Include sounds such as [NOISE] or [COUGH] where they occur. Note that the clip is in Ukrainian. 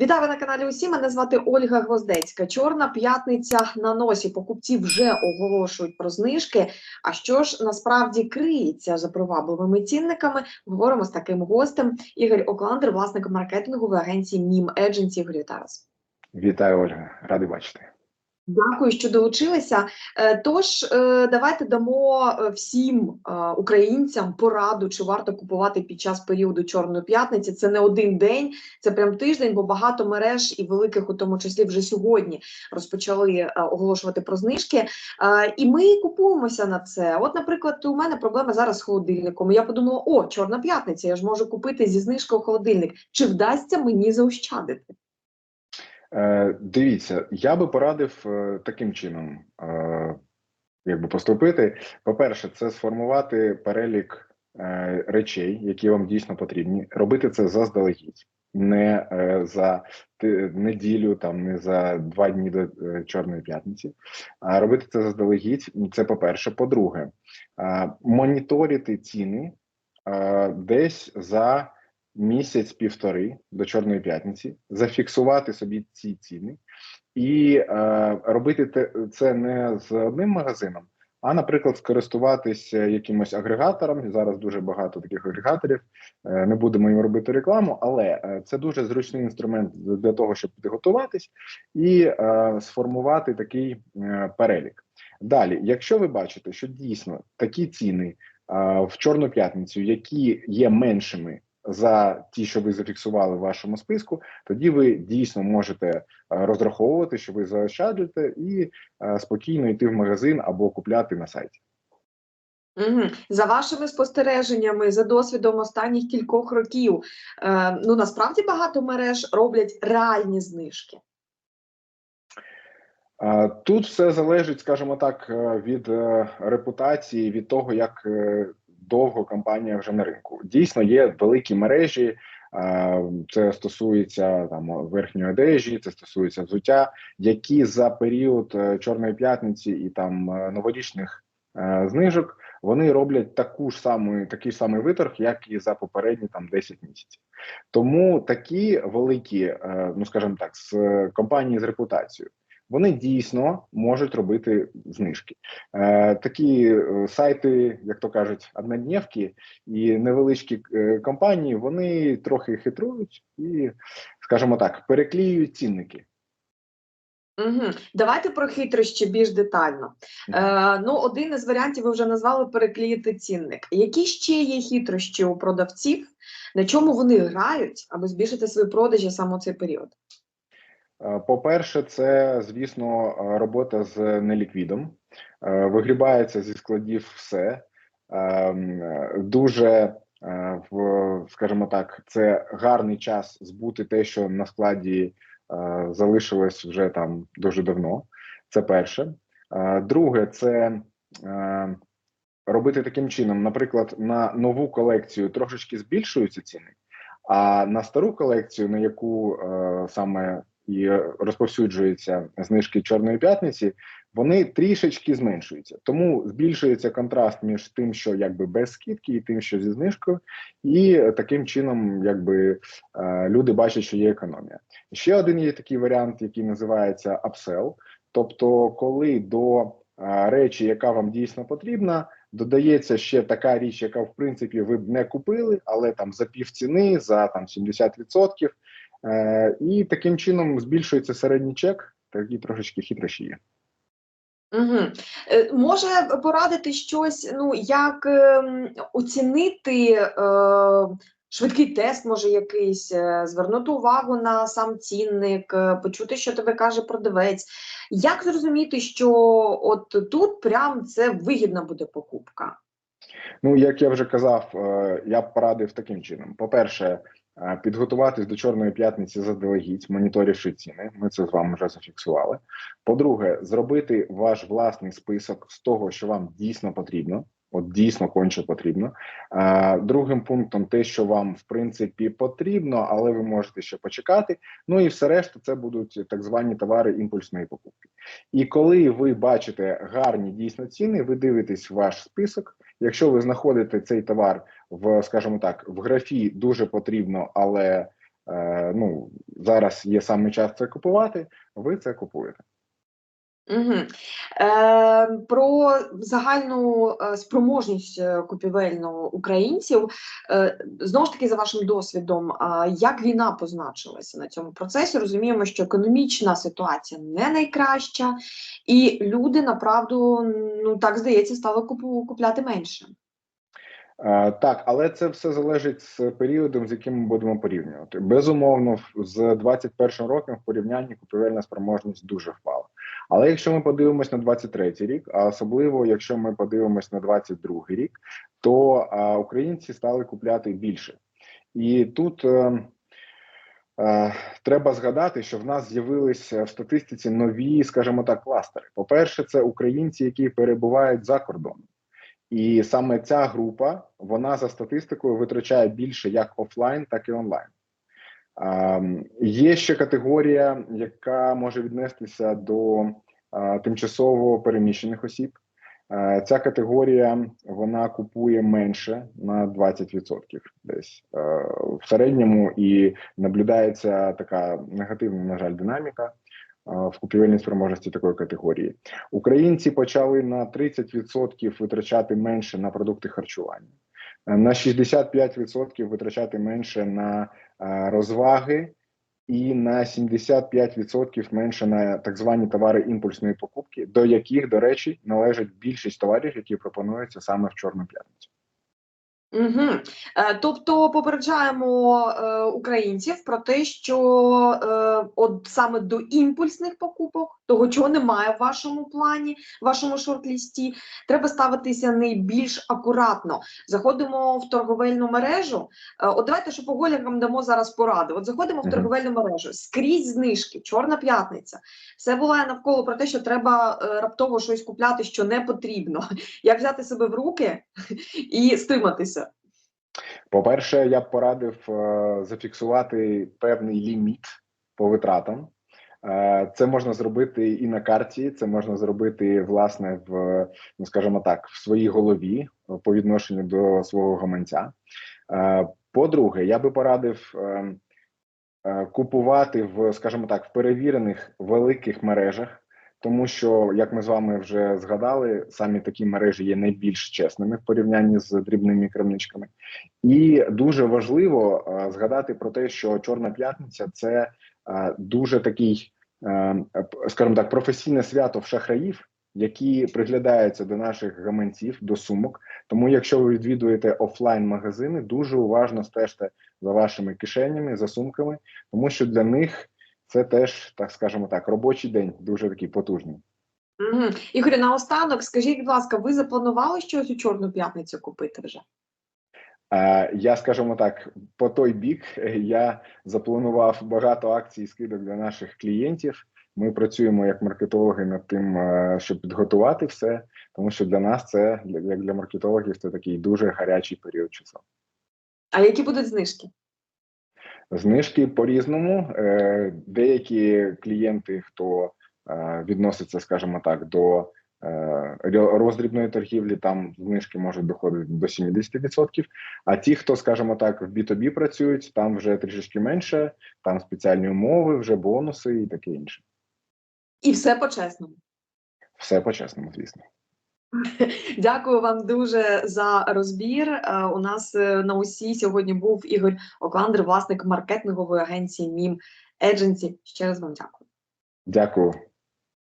Вітаю на каналі Усі. Мене звати Ольга Гвоздецька. Чорна п'ятниця на носі. Покупці вже оголошують про знижки. А що ж насправді криється за привабливими цінниками? Говоримо з таким гостем. Ігор Окландер, власник маркетингової агенції Мім Едженсі. Вітаю. Вітаю, Ольга, радий бачити. Дякую, що долучилися. Е, Тож е, давайте дамо е, всім українцям пораду, чи варто купувати під час періоду Чорної п'ятниці. Це не один день, це прям тиждень, бо багато мереж і великих, у тому числі, вже сьогодні розпочали оголошувати про знижки. І ми купуємося на це. От, наприклад, у мене проблема зараз з холодильником. Я подумала: о, Чорна п'ятниця, я ж можу купити зі знижкою холодильник. Чи вдасться мені заощадити? Е, дивіться, я би порадив е, таким чином е, якби поступити. По-перше, це сформувати перелік речей, які вам дійсно потрібні. Робити це заздалегідь, не за неділю, там не за два дні до Чорної п'ятниці. А робити це заздалегідь. Це по-перше. По-друге, моніторити ціни десь за місяць-півтори до Чорної п'ятниці, зафіксувати собі ці ціни і е, робити це не з одним магазином, а, наприклад, скористуватися якимось агрегатором. Зараз дуже багато таких агрегаторів. Е, не будемо їм робити рекламу, але е, це дуже зручний інструмент для того, щоб підготуватись і е, сформувати такий е, перелік. Далі, якщо ви бачите, що дійсно такі ціни в Чорну п'ятницю, які є меншими за ті, що ви зафіксували в вашому списку, тоді ви дійсно можете е, розраховувати, що ви заощаджуєте, і е, спокійно йти в магазин або купляти на сайті. Угу. За вашими спостереженнями, за досвідом останніх кількох років, е, ну насправді багато мереж роблять реальні знижки. Тут все залежить, скажімо так, від репутації, від того, як довго компанія вже на ринку. Дійсно, є великі мережі. е, Це стосується там верхньої одежі, це стосується взуття, які за період е, Чорної п'ятниці і там е, новорічних знижок вони роблять таку ж саму такий самий виторг, як і за попередні там 10 місяців. Тому такі великі, ну скажімо так, з компанії з репутацією. Вони дійсно можуть робити знижки. Е, такі е, сайти, як то кажуть, однодневки і невеличкі е, компанії, вони трохи хитрують і, скажімо так, перекліюють цінники. Угу. Давайте про хитрощі більш детально. Е, ну, один із варіантів ви вже назвали переклеїти цінник. Які ще є хитрощі у продавців, на чому вони грають, аби збільшити свої продажі саме у цей період? Е, По-перше, це, звісно, робота з неліквідом. Е, Вигрібається зі складів все. Е, Дуже, скажімо так, це гарний час збути те, що на складі залишилось вже там дуже давно. Це перше. Друге, це робити таким чином, наприклад, на нову колекцію трошечки збільшуються ціни, а на стару колекцію, на яку саме і розповсюджуються знижки Чорної п'ятниці, вони трішечки зменшуються. Тому збільшується контраст між тим, що якби без скидки, і тим, що зі знижкою, і таким чином, якби е, люди бачать, що є економія. Ще один є такий варіант, який називається upsell. Тобто, коли до е, речі, яка вам дійсно потрібна, додається ще така річ, яка в принципі ви б не купили, але там за пів ціни, за там 70%. Е, і таким чином збільшується середній чек, такі трошечки хитрощі є. Угу. Може порадити щось, ну як ем, оцінити е, швидкий тест, може якийсь, е, звернути увагу на сам цінник, е, почути, що тебе каже продавець. Як зрозуміти, що от тут прям це вигідна буде покупка? Ну, як я вже казав, я б порадив таким чином: по-перше, підготуватись до Чорної п'ятниці заздалегідь, моніторивши ціни. Ми це з вами вже зафіксували. По-друге, зробити ваш власний список з того, що вам дійсно потрібно. От дійсно конче потрібно. Другим пунктом, те, що вам в принципі потрібно, але ви можете ще почекати. Ну і все решта, це будуть так звані товари імпульсної покупки. І коли ви бачите гарні дійсно ціни, ви дивитесь ваш список. Якщо ви знаходите цей товар в, скажімо так, в графі дуже потрібно, але е, ну зараз є саме час це купувати, ви це купуєте. Угу. Е, про загальну е, спроможність е, купівельну українців. Е, знову ж таки, за вашим досвідом, як війна позначилася на цьому процесі? Розуміємо, що економічна ситуація не найкраща, і люди направду, ну так здається, стали купу, купляти менше. Е, Так, але це все залежить з періодом, з яким ми будемо порівнювати. Безумовно, з 21 роком в порівнянні купівельна спроможність дуже впала. Але якщо ми подивимось на 23 рік, а особливо якщо ми подивимось на 22 рік, то а, українці стали купляти більше. І тут е, е, треба згадати, що в нас з'явилися в статистиці нові, скажімо так, кластери. По-перше, це українці, які перебувають за кордоном. І саме ця група вона за статистикою витрачає більше як офлайн, так і онлайн. Є ще категорія, яка може віднестися до тимчасово переміщених осіб. А, ця категорія вона купує менше на 20% десь а, в середньому, і наблюдається така негативна, на жаль, динаміка в купівельній спроможності такої категорії. Українці почали на 30% витрачати менше на продукти харчування, е, на 65% витрачати менше на е, розваги, і на 75% менше на так звані товари імпульсної покупки, до яких, до речі, належить більшість товарів, які пропонуються саме в Чорну п'ятницю. Угу. Тобто попереджаємо е, українців про те, що е, от саме до імпульсних покупок, того, чого немає в вашому плані, в вашому шорт-лісті, треба ставитися найбільш акуратно. Заходимо в торговельну мережу. Е, от давайте що шопоголікам дамо зараз поради. От заходимо в торговельну мережу, скрізь знижки, чорна п'ятниця. Все буває навколо про те, що треба е, раптово щось купляти, що не потрібно. [LAUGHS] Як взяти себе в руки [LAUGHS] і стриматися? По-перше, я б порадив е, зафіксувати певний ліміт по витратам. Е, Це можна зробити і на карті, це можна зробити власне в ну скажімо так, в своїй голові по відношенню до свого гаманця. Е, По-друге, я би порадив купувати в, скажімо так, в перевірених великих мережах, тому що, як ми з вами вже згадали, самі такі мережі є найбільш чесними в порівнянні з дрібними крамничками. І дуже важливо е, згадати про те, що Чорна п'ятниця це е, дуже такий, е, скажімо так, професійне свято в шахраїв, які приглядаються до наших гаманців, до сумок. Тому, якщо ви відвідуєте офлайн магазини, дуже уважно стежте за вашими кишенями, за сумками, тому що для них це теж, так скажемо так, робочий день, дуже такий потужний. Угу. Ігорю, наостанок, скажіть, будь ласка, ви запланували щось у Чорну п'ятницю купити вже? Я скажімо так, по той бік я запланував багато акцій і скидок для наших клієнтів. Ми працюємо як маркетологи над тим, щоб підготувати все, тому що для нас це як для маркетологів це такий дуже гарячий період часу. А які будуть знижки? Знижки по різному. Е, Деякі клієнти, хто е, відноситься, скажімо так, до е, роздрібної торгівлі, там знижки можуть доходити до 70%. А ті, хто, скажімо так, в B2B працюють, там вже трішечки менше, там спеціальні умови, вже бонуси і таке інше. І все по-чесному. Все по-чесному, звісно. [LAUGHS] Дякую вам дуже за розбір. Е, У нас е, на усі сьогодні був Ігор Окландр, власник маркетингової агенції Мім Едженсі. Ще раз вам дякую. Дякую.